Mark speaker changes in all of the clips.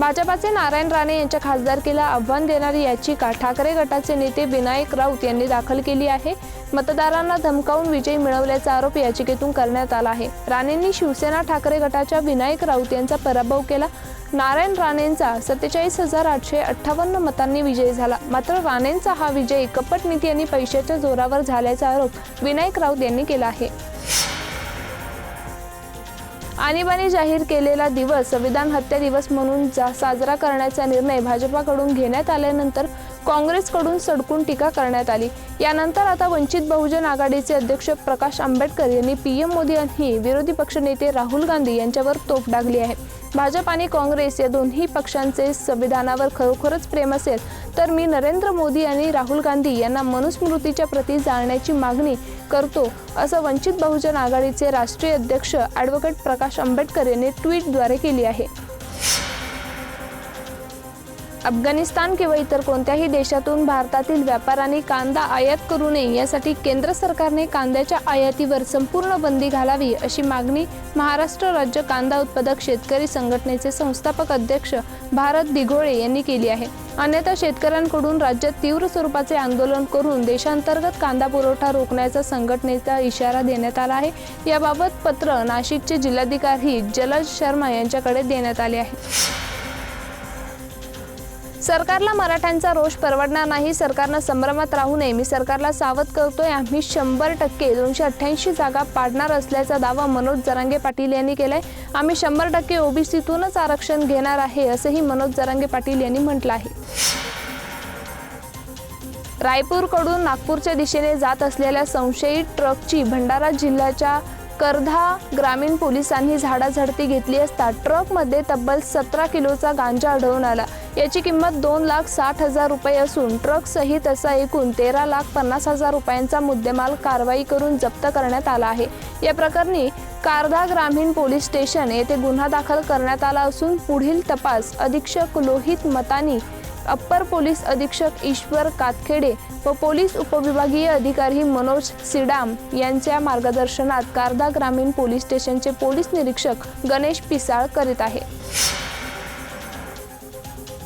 Speaker 1: भाजपाचे नारायण राणे यांच्या खासदारकीला आव्हान देणारी याचिका ठाकरे गटाचे नेते विनायक राऊत यांनी दाखल केली आहे. मतदारांना धमकावून विजय मिळवल्याचा आरोप याचिकेतून करण्यात आला आहे. राणेंनी शिवसेना ठाकरे गटाच्या विनायक राऊत यांचा पराभव केला. नारायण राणेंचा सत्तेचाळीस हजार आठशे अठ्ठावन्न मतांनी विजय झाला. मात्र राणेंचा हा विजय कपट नीती आणि पैशाच्या जोरावर झाल्याचा आरोप विनायक राऊत यांनी केला आहे. आणीबाणी जाहीर केलेला दिवस संविधान हत्या दिवस म्हणून जा- साजरा करण्याचा निर्णय भाजपाकडून घेण्यात आल्यानंतर काँग्रेसकडून सडकून टीका करण्यात आली. यानंतर आता वंचित बहुजन आघाडीचे अध्यक्ष प्रकाश आंबेडकर यांनी पीएम मोदी आणि विरोधी पक्षनेते राहुल गांधी यांच्यावर तोफ डागली आहे. भाजप आणि काँग्रेस या दोन्ही पक्षांचे संविधानावर खरोखरच प्रेम असेल तर मी नरेंद्र मोदी आणि राहुल गांधी यांना मनुस्मृतीच्या प्रती जाळण्याची मागणी करतो असं वंचित बहुजन आघाडीचे राष्ट्रीय अध्यक्ष ॲडव्होकेट प्रकाश आंबेडकर यांनी ट्विटद्वारे केली आहे. अफगाणिस्तान किंवा इतर कोणत्याही देशातून भारतातील व्यापाऱ्यांनी कांदा आयात करू नये यासाठी केंद्र सरकारने कांद्याच्या आयातीवर संपूर्ण बंदी घालावी अशी मागणी महाराष्ट्र राज्य कांदा उत्पादक शेतकरी संघटनेचे संस्थापक अध्यक्ष भारत दिघोळे यांनी केली आहे. अन्यथा शेतकऱ्यांकडून राज्यात तीव्र स्वरूपाचे आंदोलन करून देशांतर्गत कांदा पुरवठा रोखण्याचा संघटनेचा इशारा देण्यात आला आहे. याबाबत पत्र नाशिकचे जिल्हाधिकारी जलज शर्मा यांच्याकडे देण्यात आले आहे. सरकारला मराठ्यांचा रोष परवडणार नाही सरकारनं संभ्रमात राहू नये. मी सरकारला सावध करतोय. आम्ही शंभर टक्के दोनशे अठ्ठ्याऐंशी जागा पाडणार असल्याचा दावा मनोज जरांगे पाटील यांनी केलाय. आम्ही शंभर टक्के ओबीसीतूनच आरक्षण घेणार आहे असंही मनोज जरांगे पाटील यांनी म्हटलं आहे. रायपूरकडून नागपूरच्या दिशेने जात असलेल्या संशयित ट्रकची भंडारा जिल्ह्याच्या करधा ग्रामीण पोलिसांनी झाडाझडती घेतली असता ट्रकमध्ये तब्बल सतरा किलोचा गांजा आढळून आला. याची किंमत दोन लाख साठ हजार रुपये असून ट्रक सहित असा एकूण तेरा लाख पन्नास हजार रुपयांचा मुद्देमाल कारवाई करून जप्त करण्यात आला आहे. या प्रकरणी कारधा ग्रामीण पोलीस स्टेशन येथे गुन्हा दाखल करण्यात आला असून पुढील तपास अधीक्षक लोहित मतानी अप्पर पोलीस अधीक्षक ईश्वर कातखेडे व पोलीस उपविभागीय अधिकारी मनोज सिडाम यांच्या मार्गदर्शनात कारदा ग्रामीण पोलीस स्टेशनचे पोलीस निरीक्षक गणेश पिसाळ करीत आहे.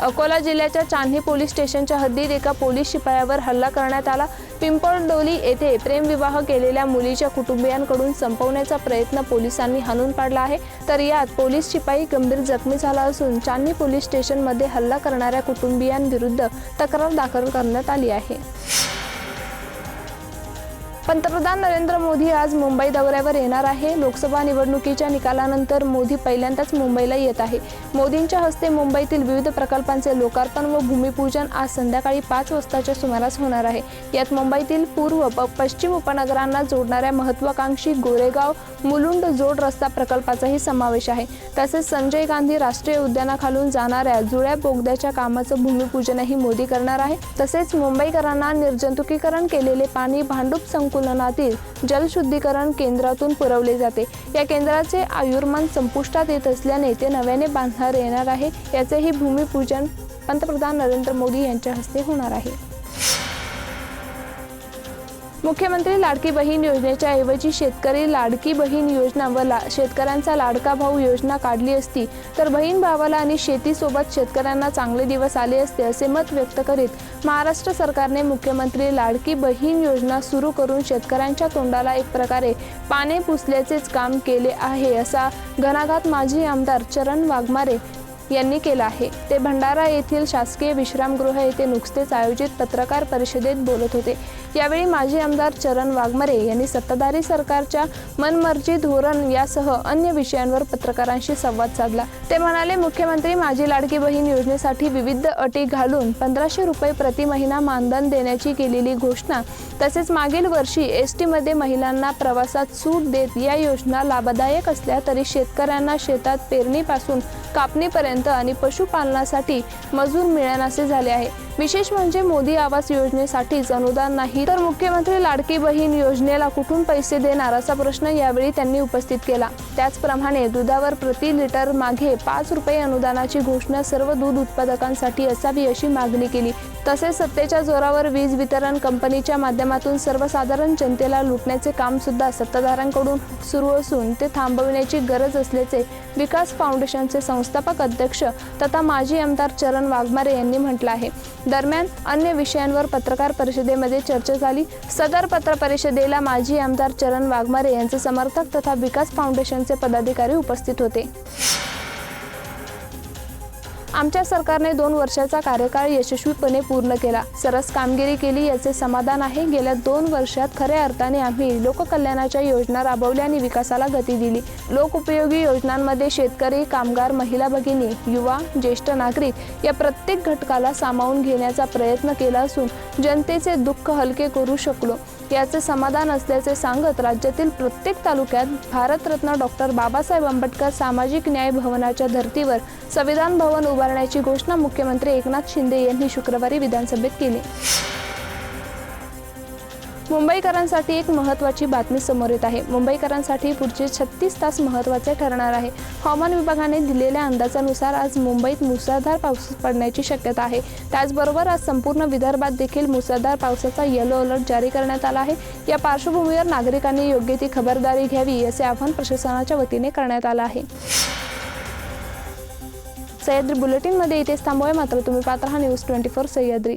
Speaker 1: अकोला जिल्ह्याच्या चांदणी पोलीस स्टेशनच्या हद्दीत एका पोलीस शिपायावर हल्ला करण्यात आला. पिंपळडोली येथे प्रेमविवाह केलेल्या मुलीच्या कुटुंबियांकडून संपवण्याचा प्रयत्न पोलिसांनी हाणून पाडला आहे. तर यात पोलीस शिपाई गंभीर जखमी झाला असून चांदणी पोलीस स्टेशनमध्ये हल्ला करणाऱ्या कुटुंबियांविरुद्ध तक्रार दाखल करण्यात आली आहे. पंतप्रधान नरेंद्र मोदी आज मुंबई दौऱ्यावर येणार आहे. लोकसभा निवडणुकीच्या निकालानंतर मोदी पहिल्यांदाच मुंबईला येत आहे. मोदींच्या हस्ते मुंबईतील विविध प्रकल्पांचे लोकार्पण व भूमिपूजन आज संध्याकाळी पाच वाजताच्या सुमारास होणार आहे. यात मुंबईतील पूर्व व पश्चिम उपनगरांना जोडणाऱ्या महत्वाकांक्षी गोरेगाव मुलुंड जोड रस्ता प्रकल्पाचाही समावेश आहे. तसेच संजय गांधी राष्ट्रीय उद्यानाखालून जाणाऱ्या जुळ्या बोगद्याच्या कामाचं भूमिपूजनही मोदी करणार आहे. तसेच मुंबईकरांना निर्जंतुकीकरण केलेले पाणी भांडूप संकुल संकुलनातील जलशुद्धीकरण केंद्रातून पुरवले जाते. या केंद्राचे आयुर्मान संपुष्टात येत असल्याने ते नव्याने बांधणार येणार आहे. याचेही भूमिपूजन पंतप्रधान नरेंद्र मोदी यांच्या हस्ते होणार आहे. मुख्यमंत्री लाडकी बहीण योजनेच्या ऐवजी शेतकरी लाडकी बहीण योजना व ला शेतकऱ्यांचा लाडका भाऊ योजना काढली असती तर बहीण भावाला आणि शेतीसोबत शेतकऱ्यांना चांगले दिवस आले असते असे मत व्यक्त करीत महाराष्ट्र सरकारने मुख्यमंत्री लाडकी बहीण योजना सुरू करून शेतकऱ्यांच्या तोंडाला एक प्रकारे पाने पुसल्याचेच काम केले आहे असा घणाघात माजी आमदार चरण वाघमारे यांनी केलं आहे. ते भंडारा येथील शासकीय विश्रामगृह येथे नुकतेच आयोजित पत्रकार परिषदेत बोलत होते. यावेळी माजी आमदार चरण वाघमरे यांनी सत्ताधारी सरकारच्या मनमर्जी धोरण यासह अन्य विषयांवर पत्रकारांशी संवाद साधला. ते म्हणाले मुख्यमंत्री माझी लाडकी बहीण योजनेसाठी विविध अटी घालून पंधराशे रुपये प्रति महिना मानधन देण्याची केलेली घोषणा तसेच मागील वर्षी एस टीमध्ये महिलांना प्रवासात सूट देत या योजना लाभदायक असल्या तरी शेतकऱ्यांना शेतात पेरणीपासून कापणीपर्यंत आणि पशुपालनासाठी मजूर मिळेनासे झाले आहे. विशेष म्हणजे मोदी आवास योजनेसाठीच अनुदान नाही तर मुख्यमंत्री लाडकी बहीण योजनेला कुठून पैसे देणार असा प्रश्न यावेळी त्यांनी उपस्थित केला. त्याचप्रमाणे दुधावर प्रति लिटर मागे पाच रुपये अनुदानाची घोषणा सर्व दूध उत्पादकांसाठी असावी अशी मागणी केली. तसेच सत्तेच्या जोरावर वीज वितरण कंपनीच्या माध्यमातून सर्वसाधारण जनतेला लुटण्याचे काम सुद्धा सत्ताधाऱ्यांकडून सुरू असून ते थांबविण्याची गरज असल्याचे विकास फाउंडेशनचे संस्थापक अध्यक्ष तथा माजी आमदार चरण वाघमारे यांनी म्हटलं आहे. दरम्यान अन्य विषयांवर पत्रकार परिषदेमध्ये चर्चा झाली. सदर पत्र परिषदेला माजी आमदार चरण वाघमारे यांचे समर्थक तथा विकास फाउंडेशनचे पदाधिकारी उपस्थित होते. आमच्या सरकारने दोन वर्षाचा कार्यकाळ यशस्वीपणे पूर्ण केला. सरस कामगिरी केली याचे समाधान आहे. गेल्या दोन वर्षात खऱ्या अर्थाने आम्ही लोककल्याणाच्या योजना राबवल्या आणि विकासाला गती दिली. लोकउपयोगी योजनांमध्ये शेतकरी कामगार महिला भगिनी युवा ज्येष्ठ नागरिक या प्रत्येक घटकाला सामावून घेण्याचा प्रयत्न केला असून जनतेचे दुःख हलके करू शकलो. याचे समाधान असल्याचे सांगत राज्यातील प्रत्येक तालुक्यात भारतरत्न डॉक्टर बाबासाहेब आंबेडकर सामाजिक न्याय भवनाच्या धर्तीवर संविधान भवन उभारण्याची घोषणा मुख्यमंत्री एकनाथ शिंदे यांनी शुक्रवारी विधानसभेत केली. मुंबईकरांसाठी एक महत्त्वाची बातमी समोर येत आहे. मुंबईकरांसाठी पुढचे छत्तीस तास महत्त्वाचे ठरणार आहे. हवामान विभागाने दिलेल्या अंदाजानुसार आज मुंबईत मुसळधार पाऊस पडण्याची शक्यता आहे. त्याचबरोबर आज संपूर्ण विदर्भात देखील मुसळधार पावसाचा येलो अलर्ट जारी करण्यात आला आहे. या पार्श्वभूमीवर नागरिकांनी योग्य ती खबरदारी घ्यावी असे आवाहन प्रशासनाच्या वतीने करण्यात आलं आहे. सह्याद्री बुलेटिनमध्ये इथेच थांबूया. मात्र तुम्ही पात्र हा न्यूज ट्वेंटी फोर सह्याद्री.